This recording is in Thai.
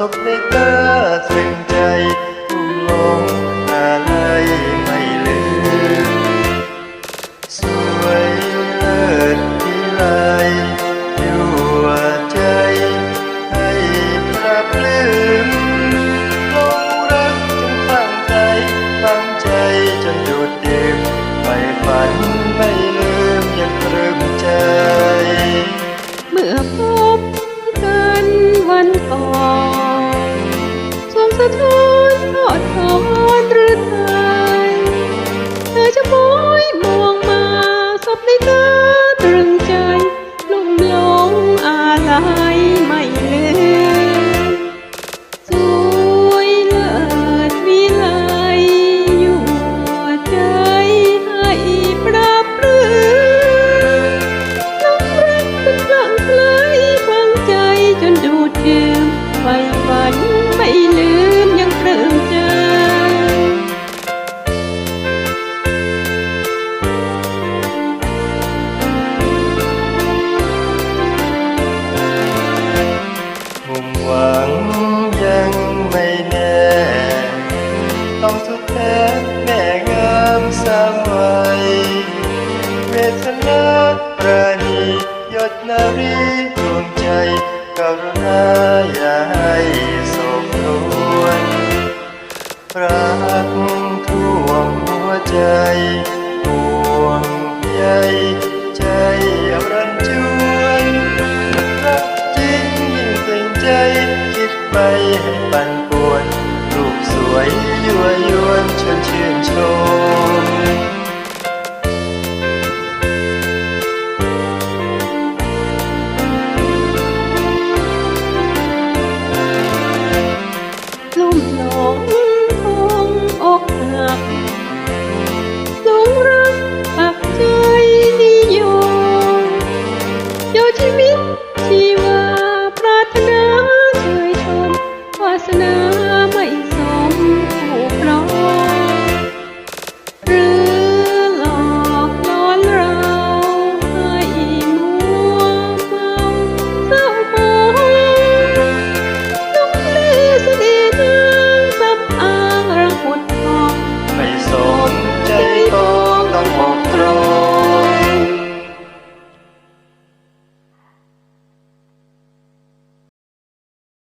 sobre ไม่ฝันไม่ลืมยังเลื้มเจผมหวังยังไม่แน่ ต้องสุดแท้แม่งามสมัยเวทนาประณียดนารีดวงใจ กรุณาอย่าให้โศกรวนรักท่วมหัวใจห่วงใยใจรันจวนรักจริงยิ่งตึงใจคิดไปให้ปั่นป่วน ลูกสวยยั่วยวนชวนชื่นชมลุ่ม ว